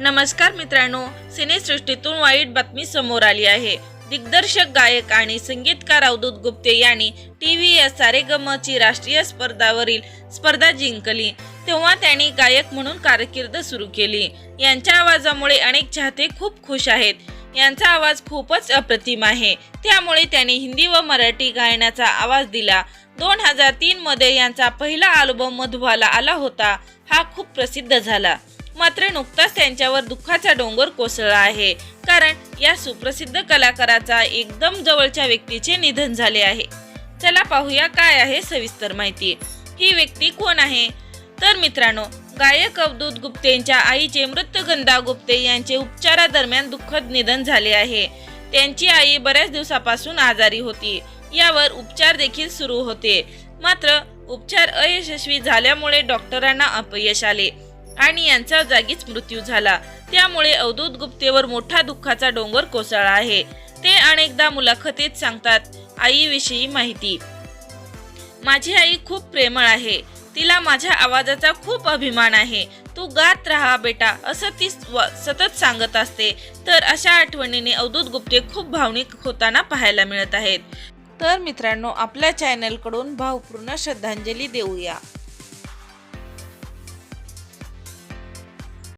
नमस्कार मित्रांनो सिनेसृष्टीतून वाईट बातमी समोर आली आहे. दिग्दर्शक गायक आणि संगीतकार अवधूत गुप्ते यांनी टी व्ही एस सारेगमची राष्ट्रीय स्पर्धावरील स्पर्धा जिंकली. तेव्हा त्यांनी गायक म्हणून कारकीर्द सुरू केली. यांच्या आवाजामुळे अनेक चाहते खूप खुश आहेत. यांचा आवाज खूपच अप्रतिम आहे. त्यामुळे त्यांनी हिंदी व मराठी गायनाचा आवाज दिला. दोन हजार तीनमध्ये यांचा पहिला अल्बम मधुबाला आला होता. हा खूप प्रसिद्ध झाला. मात्र नुकताच त्यांच्यावर दुःखाचा डोंगर कोसळला आहे. कारण या सुप्रसिद्ध कलाकाराचा एकदम जवळच्या व्यक्तीचे निधन झाले आहे. चला पाहूया काय आहे सविस्तर माहिती. ही व्यक्ती कोण आहे? तर मित्रांनो गायक अवधूत गुप्तेंच्या आईचे मृतगंधा गुप्ते यांचे उपचारादरम्यान दुःखद निधन झाले आहे. त्यांची आई बऱ्याच दिवसापासून आजारी होती. यावर उपचार देखील सुरू होते. मात्र उपचार अयशस्वी झाल्यामुळे डॉक्टरांना अपयश आले. आणि यांचा जागीच मृत्यू झाला. त्यामुळे अवधूत गुप्तेवर मोठा दुःखाचा डोंगर कोसळला आहे. ते अनेकदा मुलाखतीत सांगतात आईविषयी माहिती. माझी आई खूप प्रेमळ आहे. तिला माझ्या आवाजाचा खूप अभिमान आहे. तू गात राहा बेटा असं ती सतत सांगत असते. तर अशा आठवणीने अवधूत गुप्ते खूप भावनिक होताना पाहायला मिळत आहेत. तर मित्रांनो आपल्या चॅनलकडून भावपूर्ण श्रद्धांजली देऊया.